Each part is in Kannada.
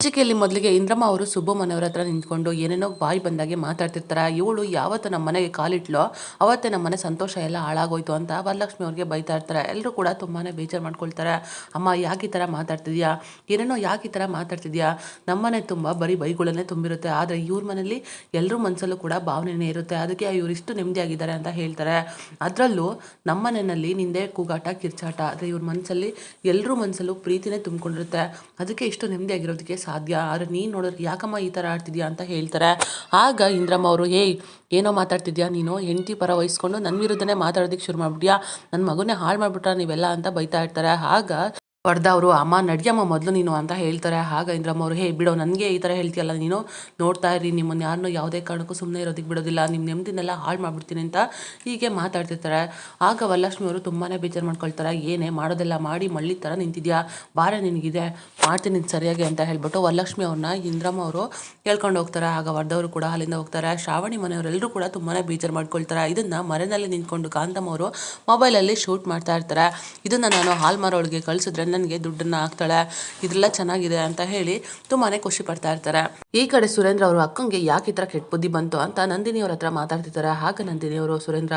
ಸಂಚಿಕೆಯಲ್ಲಿ ಮೊದಲಿಗೆ ಇಂದ್ರಮ್ಮ ಅವರು ಸುಬ್ಬಮ್ಮನವರ ಹತ್ರ ನಿಂತ್ಕೊಂಡು ಏನೇನೋ ಬಾಯಿ ಬಂದಾಗೆ ಮಾತಾಡ್ತಿರ್ತಾರೆ? ಇವಳು ಯಾವತ್ತು ನಮ್ಮ ಮನೆಗೆ ಕಾಲಿಟ್ಲೋ ಅವತ್ತೇ ನಮ್ಮ ಮನೆ ಸಂತೋಷ ಎಲ್ಲ ಹಾಳಾಗೋಯ್ತು ಅಂತ ವರಲಕ್ಷ್ಮಿ ಅವ್ರಿಗೆ ಬೈತಾ ಇರ್ತಾರೆ. ಎಲ್ಲರೂ ಕೂಡ ತುಂಬಾ ಬೇಜಾರು ಮಾಡ್ಕೊಳ್ತಾರೆ. ಅಮ್ಮ, ಯಾಕೆ ಈ ಥರ ಮಾತಾಡ್ತಿದ್ಯಾ? ಏನೇನೋ ಯಾಕೆ ಈ ಥರ ಮಾತಾಡ್ತಿದ್ಯಾ? ನಮ್ಮನೆ ತುಂಬ ಬರೀ ಬೈಗಳನ್ನೇ ತುಂಬಿರುತ್ತೆ. ಆದರೆ ಇವ್ರ ಮನೇಲಿ ಎಲ್ಲರ ಮನಸ್ಸಲ್ಲೂ ಕೂಡ ಭಾವನೆನೇ ಇರುತ್ತೆ. ಅದಕ್ಕೆ ಇವ್ರು ಇಷ್ಟು ನೆಮ್ಮದಿಯಾಗಿದ್ದಾರೆ ಅಂತ ಹೇಳ್ತಾರೆ. ಅದರಲ್ಲೂ ನಮ್ಮ ಮನೆಯಲ್ಲಿ ನಿಂದೆ ಕೂಗಾಟ, ಕಿರ್ಚಾಟ, ಆದರೆ ಇವ್ರ ಮನಸ್ಸಲ್ಲಿ ಎಲ್ಲರೂ ಮನಸ್ಸಲ್ಲೂ ಪ್ರೀತಿನೇ ತುಂಬಿಕೊಂಡಿರುತ್ತೆ. ಅದಕ್ಕೆ ಇಷ್ಟು ನೆಮ್ಮದಿಯಾಗಿರೋದಕ್ಕೆ ಸಾಧ್ಯ? ಆದರೆ ನೀನು ನೋಡಿದ್ರೆ ಯಾಕಮ್ಮ ಈ ಥರ ಆಡ್ತಿದ್ಯಾ ಅಂತ ಹೇಳ್ತಾರೆ. ಆಗ ಇಂದ್ರಮ್ಮ ಅವರು ಏಯ್ ಏನೋ ಮಾತಾಡ್ತಿದ್ಯಾ ನೀನು? ಹೆಂಡತಿ ಪರ ವಹಿಸ್ಕೊಂಡು ನನ್ನ ವಿರುದ್ಧನೇ ಮಾತಾಡೋದಕ್ಕೆ ಶುರು ಮಾಡಿಬಿಟ್ಯಾ? ನನ್ನ ಮಗುನೇ ಹಾಳು ಮಾಡ್ಬಿಟ್ರ ನೀವೆಲ್ಲ? ಅಂತ ಬೈತಾ ಇರ್ತಾರೆ. ಆಗ ಹೊಡೆದವರು ಅಮ್ಮ, ನಡಿಯಮ್ಮ, ಮೊದಲು ನೀನು ಅಂತ ಹೇಳ್ತಾರೆ. ಆಗ ಇಂದ್ರಮ್ಮ ಅವರು, ಹೇ, ಬಿಡೋ, ನನಗೆ ಈ ಥರ ಹೇಳ್ತೀಯಲ್ಲ, ನೀನು ನೋಡ್ತಾ ಇರಿ ನಿಮ್ಮನ್ನು ಯಾರನ್ನೂ ಯಾವುದೇ ಕಾರಣಕ್ಕೂ ಸುಮ್ಮನೆ ಇರೋದಕ್ಕೆ ಬಿಡೋದಿಲ್ಲ. ನಿಮ್ಮ ನೆಮ್ಮದಿನೆಲ್ಲ ಹಾಳು ಮಾಡಿಬಿಡ್ತೀನಿ ಅಂತ ಹೀಗೆ ಮಾತಾಡ್ತಿರ್ತಾರೆ. ಆಗ ವರಲಕ್ಷ್ಮಿ ಅವರು ತುಂಬಾ ಬೇಜಾರು ಮಾಡ್ಕೊಳ್ತಾರೆ. ಏನೇ ಮಾಡೋದೆಲ್ಲ ಮಾಡಿ, ಮಳ್ಳಿ ಥರ ನಿಂತಿದ್ಯಾ? ಬಾರೆ ನಿನಗಿದೆ. ಮಾಡ್ತೀನಿ ಸರಿಯಾಗಿ ಅಂತ ಹೇಳ್ಬಿಟ್ಟು ವರಲಕ್ಷ್ಮಿ ಅವ್ರನ್ನ ಇಂದ್ರಮ್ಮ ಅವರು ಕೇಳ್ಕೊಂಡು ಹೋಗ್ತಾರೆ. ಆಗ ವರ್ದವರು ಕೂಡ ಅಲ್ಲಿಂದ ಹೋಗ್ತಾರೆ. ಶ್ರಾವಣಿ ಮನೆಯವರೆಲ್ಲರೂ ಕೂಡ ತುಂಬಾ ಬೇಜಾರು ಮಾಡ್ಕೊಳ್ತಾರೆ. ಇದನ್ನು ಮರೆಯಲ್ಲಿ ನಿಂತ್ಕೊಂಡು ಕಾಂತಮ್ಮ ಅವರು ಮೊಬೈಲಲ್ಲಿ ಶೂಟ್ ಮಾಡ್ತಾ ಇರ್ತಾರೆ. ಇದನ್ನು ನಾನು ಹಾಲ್ ಮಾರೋಳಿಗೆ ಕಳಿಸಿದ್ರೆ ನನಗೆ ದುಡ್ಡನ್ನು ಹಾಕ್ತಾಳೆ ಇದೆಲ್ಲ ಚೆನ್ನಾಗಿದೆ ಅಂತ ಹೇಳಿ ತುಂಬಾನೇ ಖುಷಿ ಪಡ್ತಾ ಇರ್ತಾರೆ. ಈ ಕಡೆ ಸುರೇಂದ್ರ ಅವರು ಅಕ್ಕಂಗೆ ಯಾಕೆ ಥರ ಕೆಟ್ಟ ಬುದ್ಧಿ ಬಂತು ಅಂತ ನಂದಿನಿ ಅವ್ರ ಹತ್ರ ಮಾತಾಡ್ತಿದ್ದಾರೆ ಹಾಗೆ ನಂದಿನಿ ಅವರು, ಸುರೇಂದ್ರ,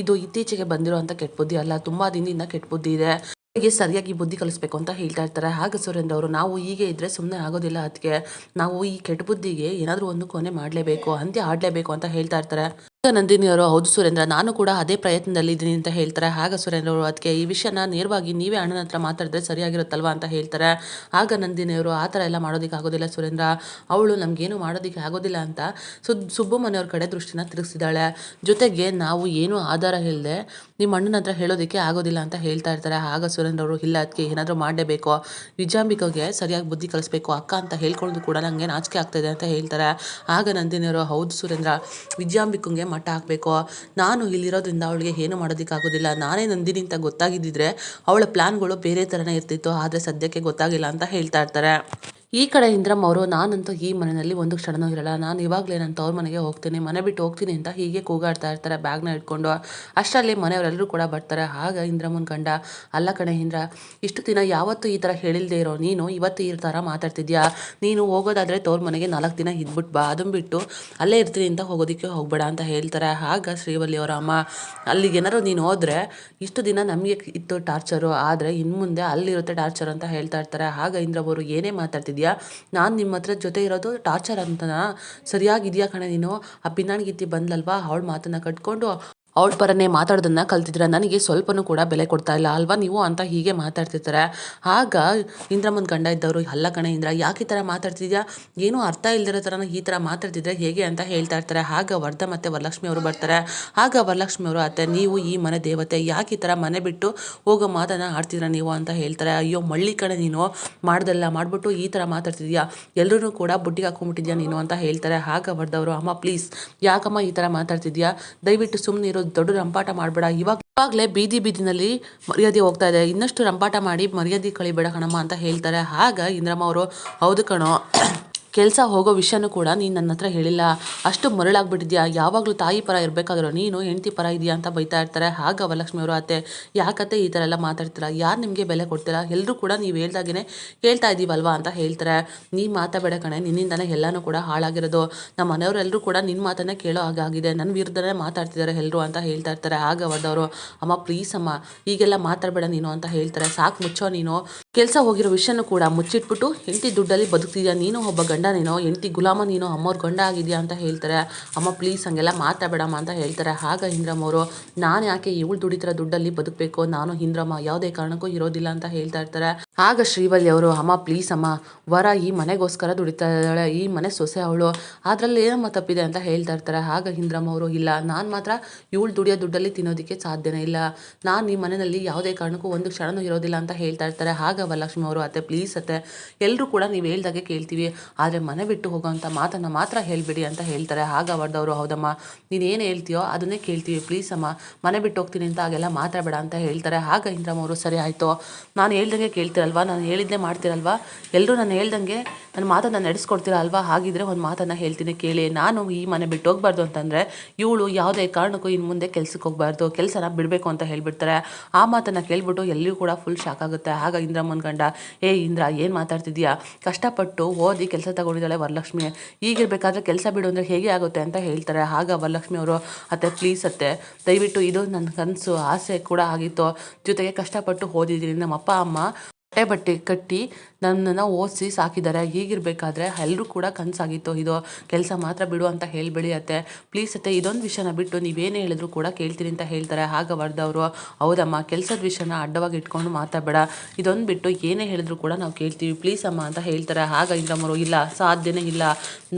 ಇದು ಇತ್ತೀಚೆಗೆ ಅಂತ ಕೆಟ್ಟ ಬುದ್ಧಿ ಅಲ್ಲ, ತುಂಬಾ ದಿನದಿಂದ ಕೆಟ್ಟ ಬುದ್ಧಿ ಇದೆ. ಅವರಿಗೆ ಸರಿಯಾಗಿ ಬುದ್ಧಿ ಕಲಿಸ್ಬೇಕು ಅಂತ ಹೇಳ್ತಾ ಇರ್ತಾರೆ. ಹಾಗೆ ಸುರೇಂದ್ರ ಅವರು, ನಾವು ಹೀಗೆ ಇದ್ರೆ ಸುಮ್ಮನೆ ಆಗೋದಿಲ್ಲ ಅದಕ್ಕೆ ನಾವು ಈ ಕೆಟ್ಟ ಬುದ್ಧಿಗೆ ಏನಾದರೂ ಒಂದು ಕೊನೆ ಮಾಡಲೇಬೇಕು ಅಂತ್ಯ ಆಡಲೇಬೇಕು ಅಂತ ಹೇಳ್ತಾ ಇರ್ತಾರೆ. ನಂದಿನಿ ಅವರು ಹೌದು ಸುರೇಂದ್ರ, ನಾನು ಕೂಡ ಅದೇ ಪ್ರಯತ್ನದಲ್ಲಿ ಇದ್ದೀನಿ ಅಂತ ಹೇಳ್ತಾರೆ. ಆಗ ಸುರೇಂದ್ರ ಅವರು ಅದಕ್ಕೆ, ಈ ವಿಷಯನ ನೇರವಾಗಿ ನೀವೇ ಅಣ್ಣನ ಹತ್ರ ಮಾತಾಡಿದ್ರೆ ಸರಿಯಾಗಿರುತ್ತಲ್ವಾ? ಅಂತ ಹೇಳ್ತಾರೆ. ಆಗ ನಂದಿನಿ ಅವರು ಆ ಥರ ಎಲ್ಲ ಮಾಡೋದಕ್ಕೆ ಆಗೋದಿಲ್ಲ ಸುರೇಂದ್ರ. ಅವಳು ನಮಗೇನು ಮಾಡೋದಕ್ಕೆ ಆಗೋದಿಲ್ಲ ಅಂತ ಸುದ್ ಸುಬ್ಬಮ್ಮನೆಯವ್ರ ಕಡೆ ದೃಷ್ಟಿನ ತಿರುಗಿಸಿದಾಳೆ ಜೊತೆಗೆ ನಾವು ಏನೂ ಆಧಾರ ಇಲ್ಲದೆ ನಿಮ್ಮ ಅಣ್ಣನ ಹತ್ರ ಹೇಳೋದಕ್ಕೆ ಆಗೋದಿಲ್ಲ ಅಂತ ಹೇಳ್ತಾ ಇರ್ತಾರೆ. ಆಗ ಸುರೇಂದ್ರ ಅವರು, ಇಲ್ಲ, ಅದಕ್ಕೆ ಏನಾದರೂ ಮಾಡಲೇಬೇಕು. ವಿಜಾಂಬಿಕೆಗೆ ಸರಿಯಾಗಿ ಬುದ್ಧಿ ಕಲಿಸ್ಬೇಕು. ಅಕ್ಕ ಅಂತ ಹೇಳ್ಕೊಳ್ಳೋದು ಕೂಡ ನನಗೆ ನಾಚಿಕೆ ಆಗ್ತಾಯಿದೆ ಅಂತ ಹೇಳ್ತಾರೆ. ಆಗ ನಂದಿನಿಯವರು, ಹೌದು ಸುರೇಂದ್ರ. ವಿಜಯಾಂಬಿಕಂಗೆ ಮಟ್ಟ ಹಾಕಬೇಕು. ನಾನು ಇಲ್ಲಿರೋದ್ರಿಂದ ಅವಳಿಗೆ ಏನು ಮಾಡೋದಕ್ಕಾಗೋದಿಲ್ಲ. ನಾನೇ ನಂದಿನಿ ಅಂತ ಗೊತ್ತಾಗಿದ್ದಿದ್ರೆ ಅವಳ ಪ್ಲ್ಯಾನ್ಗಳು ಬೇರೆ ಥರನೇ ಇರ್ತಿತ್ತು. ಆದರೆ ಸದ್ಯಕ್ಕೆ ಗೊತ್ತಾಗಿಲ್ಲ ಅಂತ ಹೇಳ್ತಾ ಇರ್ತಾರೆ. ಈ ಕಡೆ ಇಂದ್ರಮ್ಮ ಅವರು, ನಾನಂತೂ ಈ ಮನೆಯಲ್ಲಿ ಒಂದು ಕ್ಷಣನೂ ಇರಲ್ಲ. ನಾನು ಇವಾಗಲೇ ನಾನು ತವ್ರ ಮನೆಗೆ ಹೋಗ್ತೀನಿ, ಮನೆ ಬಿಟ್ಟು ಹೋಗ್ತೀನಿ ಅಂತ ಹೀಗೆ ಕೂಗಾಡ್ತಾ ಇರ್ತಾರೆ, ಬ್ಯಾಗ್ನ ಇಟ್ಕೊಂಡು ಅಷ್ಟರಲ್ಲಿ ಮನೆಯವರೆಲ್ಲರೂ ಕೂಡ ಬರ್ತಾರೆ. ಆಗ ಇಂದ್ರಮ್ಮನ ಗಂಡ ಅಲ್ಲ ಕಣೆ ಇಂದ್ರ, ಇಷ್ಟು ದಿನ ಯಾವತ್ತೂ ಈ ಥರ ಹೇಳಿಲ್ಲದೆ ಇರೋ, ನೀನು ಇವತ್ತು ಈ ಥರ ಮಾತಾಡ್ತಿದ್ಯಾ? ನೀನು ಹೋಗೋದಾದರೆ ತವ್ರ ಮನೆಗೆ ನಾಲ್ಕು ದಿನ ಇದ್ಬಿಟ್ಟು ಬಾ ಅದನ್ನು ಬಿಟ್ಟು ಅಲ್ಲೇ ಇರ್ತೀನಿ ಅಂತ ಹೋಗೋದಕ್ಕೆ ಹೋಗಬೇಡ ಅಂತ ಹೇಳ್ತಾರೆ. ಆಗ ಶ್ರೀವಲ್ಲಿ ಅವರ ಅಮ್ಮ, ಅಲ್ಲಿಗೆ ಏನಾರು ನೀನು ಹೋದರೆ ಇಷ್ಟು ದಿನ ನಮಗೆ ಇತ್ತು ಟಾರ್ಚರು, ಆದರೆ ಇನ್ನು ಮುಂದೆ ಅಲ್ಲಿರುತ್ತೆ ಟಾರ್ಚರ್ ಅಂತ ಹೇಳ್ತಾ ಇರ್ತಾರೆ. ಆಗ ಇಂದ್ರ ಅವರು, ಏನೇ ಮಾತಾಡ್ತಿದ್ಯಾ? ನಾನು ನಿಮ್ಮ ಹತ್ರ ಜೊತೆ ಇರೋದು ಟಾರ್ಚರ್ ಅಂತನಾ? ಸರಿಯಾಗಿದೆಯಾ ಕಣೆ ನೀನು? ಆ ಪಿನ್ನಾಣಿಗಿತ್ತಿ ಬಂದ್ಲಲ್ವಾ? ಅವಳ ಮಾತನ್ನು ಕಟ್ಕೊಂಡು ಅವಳ ಪರನೇ ಮಾತಾಡೋದನ್ನ ಕಲ್ತಿದ್ರೆ ನನಗೆ ಸ್ವಲ್ಪನೂ ಕೂಡ ಬೆಲೆ ಕೊಡ್ತಾ ಇಲ್ಲ. ಅಲ್ವಾ ನೀವು? ಅಂತ ಹೀಗೆ ಮಾತಾಡ್ತಿರ್ತಾರೆ. ಆಗ ಇಂದ್ರಮ್ಮನ ಗಂಡ ಇದ್ದವರು, ಅಲ್ಲ ಕಣೆ ಇಂದ್ರ, ಯಾಕೆ ಈ ಥರ ಮಾತಾಡ್ತಿದ್ಯಾ? ಏನೂ ಅರ್ಥ ಇಲ್ದಿರೋ ಥರನ ಈ ಥರ ಮಾತಾಡ್ತಿದ್ರೆ ಹೇಗೆ ಅಂತ ಹೇಳ್ತಾ ಇರ್ತಾರೆ. ಆಗ ವರ್ಧ ಮತ್ತು ವರಲಕ್ಷ್ಮಿ ಅವರು ಬರ್ತಾರೆ. ಆಗ ವರಲಕ್ಷ್ಮಿ ಅವರು ಅತ್ತೆ, ನೀವು ಈ ಮನೆ ದೇವತೆ, ಯಾಕೆ ಈ ಥರ ಮನೆ ಬಿಟ್ಟು ಹೋಗೋ ಮಾತನ್ನು ಆಡ್ತಿದ್ರ ನೀವು? ಅಂತ ಹೇಳ್ತಾರೆ. ಅಯ್ಯೋ, ಮಳ್ಳಿ ಕಣೆ ನೀನು. ಮಾಡ್ದಲ್ಲ ಮಾಡ್ಬಿಟ್ಟು ಈ ಥರ ಮಾತಾಡ್ತಿದ್ಯಾ ಎಲ್ಲರೂ ಕೂಡ ಬುಟ್ಟಿಗೆ ಹಾಕೊಂಡ್ಬಿಟ್ಟಿದ್ಯಾ ನೀನು? ಅಂತ ಹೇಳ್ತಾರೆ. ಆಗ ವರ್ದವರು ಅಮ್ಮ, ಪ್ಲೀಸ್, ಯಾಕಮ್ಮ ಈ ಥರ ಮಾತಾಡ್ತಿದ್ಯಾ ದಯವಿಟ್ಟು ಸುಮ್ಮನೆ ದೊಡ್ಡ ರಂಪಾಟ ಮಾಡಬೇಡ. ಇವಾಗ ಇವಾಗಲೇ ಬೀದಿ ಬೀದಿನಲ್ಲಿ ಮರ್ಯಾದೆ ಹೋಗ್ತಾ ಇದೆ. ಇನ್ನಷ್ಟು ರಂಪಾಟ ಮಾಡಿ ಮರ್ಯಾದೆ ಕಳಿಬೇಡ ಕಣಮ್ಮ ಅಂತ ಹೇಳ್ತಾರೆ. ಆಗ ಇಂದ್ರಮ್ಮ ಅವರು, ಹೌದು ಕಣೋ. ಕೆಲಸ ಹೋಗೋ ವಿಷಯನೂ ಕೂಡ ನೀನು ನನ್ನ ಹತ್ರ ಹೇಳಿಲ್ಲ. ಅಷ್ಟು ಮರಳಾಗ್ಬಿಟ್ಟಿದ್ಯಾ? ಯಾವಾಗಲೂ ತಾಯಿ ಪರ ಇರಬೇಕಾದ್ರು ನೀನು ಹೆಂಡತಿ ಪರ ಇದೆಯಾ ಅಂತ ಬೈತಾ ಇರ್ತಾರೆ. ಹಾಗ ವರಲಕ್ಷ್ಮಿ ಅವರು ಅತ್ತೆ. ಯಾಕತ್ತೆ ಈ ಥರ ಎಲ್ಲ ಮಾತಾಡ್ತೀರಾ? ಯಾರು ನಿಮಗೆ ಬೆಲೆ ಕೊಡ್ತೀರಾ? ಎಲ್ಲರೂ ಕೂಡ ನೀವು ಹೇಳ್ದಾಗೇ ಹೇಳ್ತಾ ಇದ್ದೀವಲ್ವಾ ಅಂತ ಹೇಳ್ತಾರೆ. ನೀ ಮಾತಾಡಬೇಡ ಕಣೆ. ನಿನ್ನಿಂದನೇ ಎಲ್ಲನೂ ಕೂಡ ಹಾಳಾಗಿರೋದು. ನಮ್ಮ ಮನೆಯವರೆಲ್ಲರೂ ಕೂಡ ನಿನ್ನ ಮಾತನ್ನೇ ಕೇಳೋ ಹಾಗಾಗಿದೆ ನನ್ನ ವಿರುದ್ಧನೇ ಮಾತಾಡ್ತಿದ್ದಾರೆ ಎಲ್ಲರೂ ಅಂತ ಹೇಳ್ತಾ ಇರ್ತಾರೆ ಆಗ ಅಮ್ಮ ಪ್ಲೀಸ್ ಅಮ್ಮ, ಈಗೆಲ್ಲ ಮಾತಾಡಬೇಡ ನೀನು ಅಂತ ಹೇಳ್ತಾರೆ. ಸಾಕು ಮುಚ್ಚೋ ನೀನು. ಕೆಲಸ ಹೋಗಿರೋ ವಿಷಯನೂ ಕೂಡ ಮುಚ್ಚಿಟ್ಬಿಟ್ಟು ಹೆಂಡತಿ ದುಡ್ಡಲ್ಲಿ ಬದುಕ್ತಿದ್ಯಾ? ನೀನು ಒಬ್ಬ ಗಂಡ ನೀನು, ಹೆಂಡತಿ ಗುಲಾಮ ನೀನು, ಅಮ್ಮವ್ರ ಗಂಡ ಆಗಿದೆಯಾ ಅಂತ ಹೇಳ್ತಾರೆ. ಅಮ್ಮ ಪ್ಲೀಸ್ ಹಂಗೆಲ್ಲ ಮಾತಾಡಬೇಡಮ್ಮ ಅಂತ ಹೇಳ್ತಾರೆ. ಆಗ ಹಿಂದ್ರಮ್ಮ ಅವರು, ನಾನು ಯಾಕೆ ಇವಳು ದುಡಿತಿರೋ ದುಡ್ಡಲ್ಲಿ ಬದುಕಬೇಕು? ನಾನು ಹಿಂದ್ರಮ್ಮ ಯಾವುದೇ ಕಾರಣಕ್ಕೂ ಇರೋದಿಲ್ಲ ಅಂತ ಹೇಳ್ತಾ ಇರ್ತಾರೆ. ಆಗ ಶ್ರೀವಲ್ಲಿ ಅವರು, ಅಮ್ಮ ಪ್ಲೀಸ್ ಅಮ್ಮ, ವರ ಈ ಮನೆಗೋಸ್ಕರ ದುಡಿತಾ ಇದ್ದಾಳೆ, ಈ ಮನೆ ಸೊಸೆ ಅವಳು, ಅದರಲ್ಲಿ ಏನಮ್ಮ ತಪ್ಪಿದೆ ಅಂತ ಹೇಳ್ತಾ ಇರ್ತಾರೆ. ಆಗ ಹಿಂದ್ರಮ್ಮ ಅವರು, ಇಲ್ಲ, ನಾನು ಮಾತ್ರ ಇವಳು ದುಡಿಯೋ ದುಡ್ಡಲ್ಲಿ ತಿನ್ನೋದಕ್ಕೆ ಸಾಧ್ಯನೇ ಇಲ್ಲ. ನಾನು ಈ ಮನೆಯಲ್ಲಿ ಯಾವುದೇ ಕಾರಣಕ್ಕೂ ಒಂದು ಕ್ಷಣನೂ ಇರೋದಿಲ್ಲ ಅಂತ ಹೇಳ್ತಾ ಇರ್ತಾರೆ. ಆಗ ವರಲಕ್ಷ್ಮಿ ಅವರು, ಅತ್ತೆ ಪ್ಲೀಸ್ ಅತ್ತೆ ಎಲ್ಲರೂ ಕೂಡ ನೀವು ಹೇಳ್ದಾಗೆ ಕೇಳ್ತೀವಿ. ಆದರೆ ಮನೆ ಬಿಟ್ಟು ಹೋಗೋವಂಥ ಮಾತನ್ನು ಮಾತ್ರ ಹೇಳಿಬಿಡಿ ಅಂತ ಹೇಳ್ತಾರೆ. ಆಗ ವರ್ದವರು, ಹೌದಮ್ಮ, ನೀನು ಏನು ಹೇಳ್ತೀಯೋ ಅದನ್ನೇ ಕೇಳ್ತೀವಿ. ಪ್ಲೀಸ್ ಅಮ್ಮ, ಮನೆ ಬಿಟ್ಟು ಹೋಗ್ತೀನಿ ಅಂತ ಹಾಗೆಲ್ಲ ಮಾತಾಡಬೇಡ ಅಂತ ಹೇಳ್ತಾರೆ. ಆಗ ಇಂದ್ರಮ್ಮ ಅವರು, ಸರಿ, ಆಯಿತು. ನಾನು ಹೇಳ್ದಂಗೆ ಕೇಳ್ತೀರಲ್ವಾ ನಾನು ಹೇಳಿದ್ದೆ ಮಾಡ್ತೀರಲ್ವಾ? ಎಲ್ಲರೂ ನಾನು ಹೇಳ್ದಂಗೆ ನನ್ನ ಮಾತನ್ನು ನಡೆಸ್ಕೊಡ್ತೀರ ಅಲ್ವಾ? ಹಾಗಿದ್ರೆ ಒಂದು ಮಾತನ್ನು ಹೇಳ್ತೀನಿ, ಕೇಳಿ. ನಾನು ಈ ಮನೆ ಬಿಟ್ಟು ಹೋಗ್ಬಾರ್ದು ಅಂತಂದರೆ ಇವಳು ಯಾವುದೇ ಕಾರಣಕ್ಕೂ ಇನ್ನು ಮುಂದೆ ಕೆಲ್ಸಕ್ಕೆ ಹೋಗ್ಬಾರ್ದು, ಕೆಲಸನ ಬಿಡಬೇಕು ಅಂತ ಹೇಳಿಬಿಡ್ತಾರೆ. ಆ ಮಾತನ್ನು ಕೇಳಿಬಿಟ್ಟು ಎಲ್ಲರೂ ಕೂಡ ಫುಲ್ ಶಾಕ್ ಆಗುತ್ತೆ. ಆಗ ಇಂದ್ರಮ್ಮನ ಗಂಡ, ಏ ಇಂದ್ರ, ಏನು ಮಾತಾಡ್ತಿದ್ಯಾ? ಕಷ್ಟಪಟ್ಟು ಓದಿ ಕೆಲಸ ತಗೊಂಡಿದ್ದಾಳೆ ವರಲಕ್ಷ್ಮಿ. ಈಗಿರಬೇಕಾದ್ರೆ ಕೆಲಸ ಬಿಡು ಅಂದರೆ ಹೇಗೆ ಆಗುತ್ತೆ? ಅಂತ ಹೇಳ್ತಾರೆ. ಆಗ ವರಲಕ್ಷ್ಮಿ ಅವರು, ಅತ್ತೆ ಪ್ಲೀಸ್ ಅತ್ತೆ, ದಯವಿಟ್ಟು ಇದು ನನ್ನ ಕನಸು. ಆಸೆ ಕೂಡ ಆಗಿತ್ತು. ಜೊತೆಗೆ ಕಷ್ಟಪಟ್ಟು ಓದಿದ್ದೀನಿ. ನಮ್ಮ ಅಪ್ಪ ಅಮ್ಮ ಬಟ್ಟೆ ಬಟ್ಟೆ ಕಟ್ಟಿ ನನ್ನನ್ನು ಓದಿಸಿ ಸಾಕಿದ್ದಾರೆ. ಹೀಗಿರಬೇಕಾದ್ರೆ ಎಲ್ಲರೂ ಕೂಡ ಕನಸಾಗಿತ್ತು. ಇದು ಕೆಲಸ ಮಾತ್ರ ಬಿಡು ಅಂತ ಹೇಳಿಬಿಡಿ ಅತ್ತೆ ಪ್ಲೀಸ್ ಅತ್ತೆ, ಇದೊಂದು ವಿಷಯನ ಬಿಟ್ಟು ನೀವೇನೇ ಹೇಳಿದ್ರು ಕೂಡ ಕೇಳ್ತೀನಿ ಅಂತ ಹೇಳ್ತಾರೆ. ಆಗ ವರ್ದವರು ಹೌದಮ್ಮ, ಕೆಲಸದ ವಿಷಯನ ಅಡ್ಡವಾಗಿ ಇಟ್ಕೊಂಡು ಮಾತಾಡಬೇಡ. ಇದೊಂದು ಬಿಟ್ಟು ಏನೇ ಹೇಳಿದ್ರು ಕೂಡ ನಾವು ಕೇಳ್ತೀವಿ. ಪ್ಲೀಸ್ ಅಮ್ಮ ಅಂತ ಹೇಳ್ತಾರೆ. ಆಗ ಇಂದ್ರಮ್ಮರು ಇಲ್ಲ, ಸಾಧ್ಯನೇ ಇಲ್ಲ.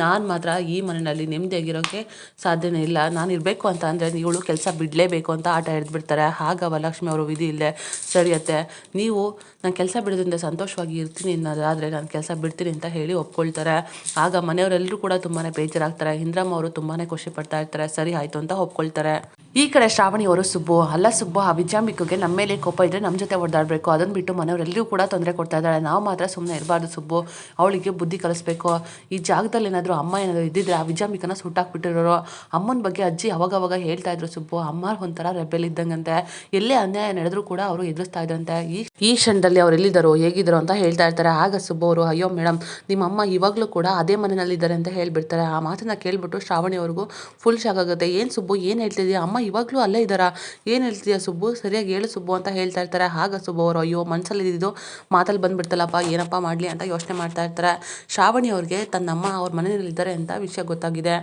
ನಾನು ಮಾತ್ರ ಈ ಮನೆಯಲ್ಲಿ ನೆಮ್ಮದಿಯಾಗಿರೋಕ್ಕೆ ಸಾಧ್ಯನೇ ಇಲ್ಲ. ನಾನು ಇರಬೇಕು ಅಂತ ಅಂದರೆ ಇವಳು ಕೆಲಸ ಬಿಡಲೇಬೇಕು ಅಂತ ಆಟ ಹಿಡಿದ್ಬಿಡ್ತಾರೆ ಆಗ ವರಲಕ್ಷ್ಮಿ ಅವರು ವಿಧಿ ಇಲ್ಲೇ ಸರಿಯತ್ತೆ ನೀವು ನಾನು ಕೆಲಸ ಬಿಡೋದ್ರಿಂದ ಸಂತೋಷವಾಗಿ ಇರ್ತೀನಿ ಅನ್ನೋದಾದರೆ ನಾನು ಕೆಲಸ ಬಿಡ್ತೀನಿ ಅಂತ ಹೇಳಿ ಒಪ್ಕೊಳ್ತಾರೆ. ಆಗ ಮನೆಯವರೆಲ್ಲರೂ ಕೂಡ ತುಂಬಾ ಬೇಜಾರಾಗ್ತಾರೆ. ಇಂದ್ರಮ್ಮ ಅವರು ತುಂಬಾ ಖುಷಿ ಪಡ್ತಾ ಇರ್ತಾರೆ. ಸರಿ, ಆಯಿತು ಅಂತ ಒಪ್ಕೊಳ್ತಾರೆ. ಈ ಕಡೆ ಶ್ರಾವಣಿ, ಅವರು ಸುಬ್ಬು, ಅಲ್ಲ ಸುಬ್ಬು, ಆ ವಿದ್ಯಾಂಬಿಕೆಗೆ ನಮ್ಮ ಮೇಲೆ ಕೋಪ ಇದ್ರೆ ನಮ್ಮ ಜೊತೆ ಹೊಡೆದಾಡ್ಬೇಕು ಅದನ್ನು ಬಿಟ್ಟು ಮನೆಯವರೆಲ್ಲರೂ ಕೂಡ ತೊಂದರೆ ಕೊಡ್ತಾ ಇದ್ದಾಳೆ ನಾವು ಮಾತ್ರ ಸುಮ್ಮನೆ ಇರಬಾರ್ದು ಸುಬ್ಬು. ಅವಳಿಗೆ ಬುದ್ಧಿ ಕಲಿಸ್ಬೇಕು. ಈ ಜಾಗದಲ್ಲಿ ಏನಾದರೂ ಅಮ್ಮ ಏನಾದರೂ ಇದ್ದಿದ್ರೆ ಆ ವಿಜಾಂಬಿಕನ ಸುಟ್ಟಾಕ್ಬಿಟ್ಟಿರೋರು ಅಮ್ಮನ ಬಗ್ಗೆ ಅಜ್ಜಿ ಅವಾಗವಾಗ ಹೇಳ್ತಾ ಇದ್ರು ಸುಬ್ಬು, ಅಮ್ಮ ಒಂಥರ ರೆಬೆಲ್ ಇದ್ದಂಗಂತೆ. ಎಲ್ಲೇ ಅನ್ಯಾಯ ನಡೆದರೂ ಕೂಡ ಅವರು ಎದುರಿಸ್ತಾ ಇದ್ರಂತೆ. ಈ ಈ ಕ್ಷಣದಲ್ಲಿ ಅವ್ರು ಎಲ್ಲಿದ್ದಾರೋ, ಹೇಗಿದ್ದಾರೋ ಅಂತ ಹೇಳ್ತಾ ಇರ್ತಾರೆ. ಆಗ ಸುಬ್ಬು ಅವರು, ಅಯ್ಯೋ ಮೇಡಮ್ ನಿಮ್ಮ ಅಮ್ಮ ಇವಾಗಲೂ ಕೂಡ ಅದೇ ಮನೆಯಲ್ಲಿದ್ದಾರೆ ಅಂತ ಹೇಳಿಬಿಡ್ತಾರೆ. ಆ ಮಾತನ್ನ ಕೇಳಿಬಿಟ್ಟು ಶ್ರಾವಣಿ ಅವ್ರಿಗೂ ಫುಲ್ ಶಾಕ್ ಆಗುತ್ತೆ. ಏನು ಸುಬ್ಬು, ಏನು ಹೇಳ್ತಿದ್ದೀವಿ ಅಮ್ಮ ಇವಾಗಲೂ ಅಲ್ಲೇ ಇದ್ದಾರಾ? ಏನು ಹೇಳ್ತೀಯಾ ಸುಬ್ಬು? ಸರಿಯಾಗಿ ಹೇಳು ಸುಬ್ಬು ಅಂತ ಹೇಳ್ತಾ ಇರ್ತಾರೆ. ಆಗ ಸುಬ್ಬು ಅವರು, ಅಯ್ಯೋ, ಮನಸಲ್ಲಿ ಇದ್ದಿದ್ದು ಮಾತಲ್ಲಿ ಬಂದುಬಿಡ್ತಲ್ಲಪ್ಪ, ಏನಪ್ಪ ಮಾಡಲಿ ಅಂತ ಯೋಚನೆ ಮಾಡ್ತಾ ಇರ್ತಾರೆ. ಶ್ರಾವಣಿ ಅವ್ರಿಗೆ ತನ್ನಮ್ಮ ಅವ್ರ ಮನೆಯಲ್ಲಿದ್ದಾರೆ ಅಂತ ವಿಷಯ ಗೊತ್ತಾಗಿದೆ.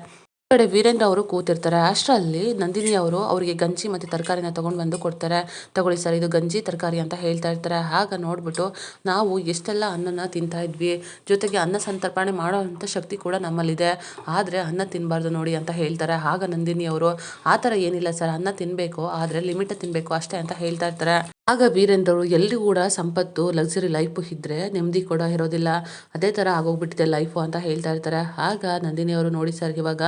ಕಡೆ ವೀರೇಂದ್ರ ಅವರು ಕೂತಿರ್ತಾರೆ. ಅಷ್ಟರಲ್ಲಿ ನಂದಿನಿ ಅವರು ಅವರಿಗೆ ಗಂಜಿ ಮತ್ತು ತರಕಾರಿನ ತಗೊಂಡು ಬಂದು ಕೊಡ್ತಾರೆ. ತಗೊಳ್ಳಿ ಸರ್, ಇದು ಗಂಜಿ, ತರಕಾರಿ ಅಂತ ಹೇಳ್ತಾ ಇರ್ತಾರೆ. ಆಗ ನೋಡ್ಬಿಟ್ಟು ನಾವು ಎಷ್ಟೆಲ್ಲ ಅನ್ನನ ತಿಂತಾ ಇದ್ವಿ. ಜೊತೆಗೆ ಅನ್ನ ಸಂತರ್ಪಣೆ ಮಾಡೋ ಅಂಥ ಶಕ್ತಿ ಕೂಡ ನಮ್ಮಲ್ಲಿದೆ. ಆದರೆ ಅನ್ನ ತಿನ್ನಬಾರ್ದು ನೋಡಿ ಅಂತ ಹೇಳ್ತಾರೆ. ಆಗ ನಂದಿನಿ ಅವರು. ಆ ಥರ ಏನಿಲ್ಲ ಸರ್, ಅನ್ನ ತಿನ್ನಬೇಕು ಆದರೆ ಲಿಮಿಟ್ ತಿನ್ನಬೇಕು ಅಷ್ಟೇ ಅಂತ ಹೇಳ್ತಾ ಇರ್ತಾರೆ. ಆಗ ವೀರೇಂದ್ರರು ಎಲ್ಲಿ ಕೂಡ ಸಂಪತ್ತು ಲಕ್ಸುರಿ ಲೈಫ್ ಇದ್ದರೆ ನೆಮ್ಮದಿ ಕೂಡ ಇರೋದಿಲ್ಲ. ಅದೇ ಥರ ಆಗೋಗ್ಬಿಟ್ಟಿದೆ ಲೈಫು ಅಂತ ಹೇಳ್ತಾ ಇರ್ತಾರೆ. ಆಗ ನಂದಿನಿ ಅವರು ನೋಡಿ ಸರ್ ಇವಾಗ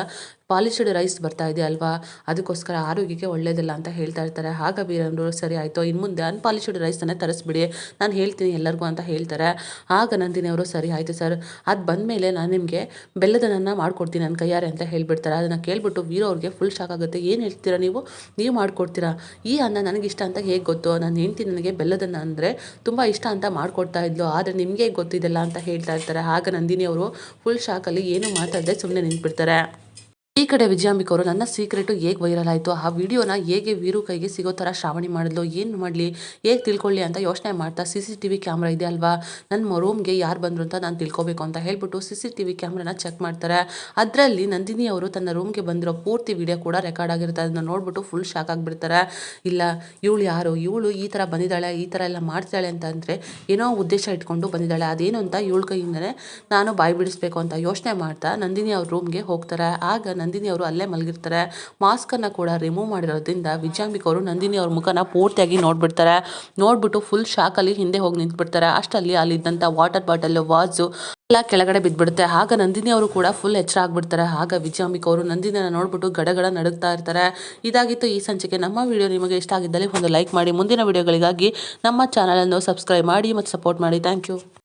ಪಾಲಿಶ್ಡ್ ರೈಸ್ ಬರ್ತಾ ಇದೆ ಅಲ್ವಾ? ಅದಕ್ಕೋಸ್ಕರ ಆರೋಗ್ಯಕ್ಕೆ ಒಳ್ಳೇದಿಲ್ಲ ಅಂತ ಹೇಳ್ತಾ ಇರ್ತಾರೆ. ಆಗ ವೀರೇಂದ್ರರು ಸರಿ ಆಯಿತು ಇನ್ನು ಮುಂದೆ ಅನ್ಪಾಲಿಶ್ಡ್ ರೈಸನ್ನೇ ತರಿಸ್ಬಿಡಿ, ನಾನು ಹೇಳ್ತೀನಿ ಎಲ್ಲರಿಗೂ ಅಂತ ಹೇಳ್ತಾರೆ. ಆಗ ನಂದಿನಿ ಅವರು ಸರಿ ಆಯಿತು ಸರ್ ಅದು ಬಂದಮೇಲೆ ನಾನು ನಿಮಗೆ ಬೆಲ್ಲದನ್ನ ಮಾಡಿಕೊಡ್ತೀನಿ ನನ್ನ ಕೈಯಾರೆ ಅಂತ ಹೇಳಿಬಿಡ್ತಾರೆ. ಅದನ್ನು ಕೇಳಿಬಿಟ್ಟು ವೀರೋ ಅವ್ರಿಗೆ ಫುಲ್ ಶಾಕ್ ಆಗುತ್ತೆ. ಏನು ಹೇಳ್ತೀರಾ ನೀವು? ನೀವು ಮಾಡಿಕೊಡ್ತೀರಾ? ಈ ಅನ್ನ ನನಗಿಷ್ಟ ಅಂತ ಹೇಗೆ ಗೊತ್ತು? ನನ್ನ ಹೆಂಡತಿ ನನಗೆ ಬೆಲ್ಲದನ್ನ ಅಂದರೆ ತುಂಬ ಇಷ್ಟ ಅಂತ ಮಾಡಿಕೊಡ್ತಾ ಇದ್ಲು. ಆದರೆ ನಿಮಗೆ ಗೊತ್ತಿದೆಲ್ಲ ಅಂತ ಹೇಳ್ತಾ ಇರ್ತಾರೆ. ಆಗ ನಂದಿನಿ ಅವರು ಫುಲ್ ಶಾಕಲ್ಲಿ ಏನು ಮಾತಾಡದೆ ಸುಮ್ಮನೆ ನಿಂತ್ಬಿಡ್ತಾರೆ. ಈ ಕಡೆ ವಿಜಯಾಂಬಿಕ ಅವರು, ನನ್ನ ಸೀಕ್ರೆಟು ಹೇಗೆ ವೈರಲ್ ಆಯಿತು? ಆ ವಿಡಿಯೋನ ಹೇಗೆ ವೀರು ಕೈಗೆ ಸಿಗೋ ಥರ ಶ್ರಾವಣಿ ಮಾಡಿದ್ಲು? ಏನು ಮಾಡಲಿ? ಹೇಗೆ ತಿಳ್ಕೊಳ್ಳಿ ಅಂತ ಯೋಚನೆ ಮಾಡ್ತಾ C C T V camera ಇದೆ ಅಲ್ವಾ? ನನ್ನ ರೂಮ್ಗೆ ಯಾರು ಬಂದರು ಅಂತ ನಾನು ತಿಳ್ಕೊಬೇಕು ಅಂತ ಹೇಳ್ಬಿಟ್ಟು ಸಿ ಸಿ ಟಿ ವಿ ಕ್ಯಾಮ್ರಾನ ಚೆಕ್ ಮಾಡ್ತಾರೆ. ಅದರಲ್ಲಿ ನಂದಿನಿ ಅವರು ತನ್ನ ರೂಮ್ಗೆ ಬಂದಿರೋ ಪೂರ್ತಿ ವಿಡಿಯೋ ಕೂಡ ರೆಕಾರ್ಡ್ ಆಗಿರುತ್ತೆ. ಅದನ್ನು ನೋಡ್ಬಿಟ್ಟು ಫುಲ್ ಶಾಕ್ ಆಗಿಬಿಡ್ತಾರೆ. ಇಲ್ಲ, ಇವಳು ಯಾರು? ಇವಳು ಈ ಥರ ಬಂದಿದ್ದಾಳೆ, ಈ ಥರ ಎಲ್ಲ ಮಾಡ್ತಾಳೆ ಅಂತ ಅಂದರೆ ಏನೋ ಉದ್ದೇಶ ಇಟ್ಕೊಂಡು ಬಂದಿದ್ದಾಳೆ. ಅದೇನು ಅಂತ ಇವಳು ಕೈಯಿಂದನೇ ನಾನು ಬಾಯಿ ಬಿಡಿಸ್ಬೇಕು ಅಂತ ಯೋಚನೆ ಮಾಡ್ತಾ ನಂದಿನಿ ಅವ್ರ ರೂಮ್ಗೆ ಹೋಗ್ತಾರೆ. ಆಗ ನಂದಿನಿ ಅವರು ಅಲ್ಲೇ ಮಲಗಿರ್ತಾರೆ. ಮಾಸ್ಕನ್ನು ಕೂಡ ರಿಮೂವ್ ಮಾಡಿರೋದ್ರಿಂದ ವಿಜಯಾಂಬಿಕ್ ಅವರು ನಂದಿನಿ ಅವ್ರ ಮುಖನ ಪೂರ್ತಿಯಾಗಿ ನೋಡ್ಬಿಡ್ತಾರೆ. ನೋಡ್ಬಿಟ್ಟು ಫುಲ್ ಶಾಕಲ್ಲಿ ಹಿಂದೆ ಹೋಗಿ ನಿಂತ್ಬಿಡ್ತಾರೆ. ಅಷ್ಟಲ್ಲಿ ಅಲ್ಲಿದ್ದಂಥ ವಾಟರ್ ಬಾಟಲ್ ವಾಜು ಎಲ್ಲ ಕೆಳಗಡೆ ಬಿದ್ದುಬಿಡುತ್ತೆ ಆಗ ನಂದಿನಿ ಅವರು ಕೂಡ ಫುಲ್ ಎಚ್ಚರ ಆಗ್ಬಿಡ್ತಾರೆ. ಆಗ ವಿಜಯಾಂಬಿಕ್ ಅವರು ನಂದಿನಿನ ನೋಡ್ಬಿಟ್ಟು ಗಡಗಡ ನಡುಗ್ತಾ ಇರ್ತಾರೆ. ಇದಾಗಿತ್ತು ಈ ಸಂಚಿಕೆ. ನಮ್ಮ ವಿಡಿಯೋ ನಿಮಗೆ ಇಷ್ಟ ಆಗಿದ್ದಲ್ಲಿ ಒಂದು ಲೈಕ್ ಮಾಡಿ. ಮುಂದಿನ ವಿಡಿಯೋಗಳಿಗಾಗಿ ನಮ್ಮ ಚಾನಲನ್ನು ಸಬ್ಸ್ಕ್ರೈಬ್ ಮಾಡಿ ಮತ್ತು ಸಪೋರ್ಟ್ ಮಾಡಿ. Thank you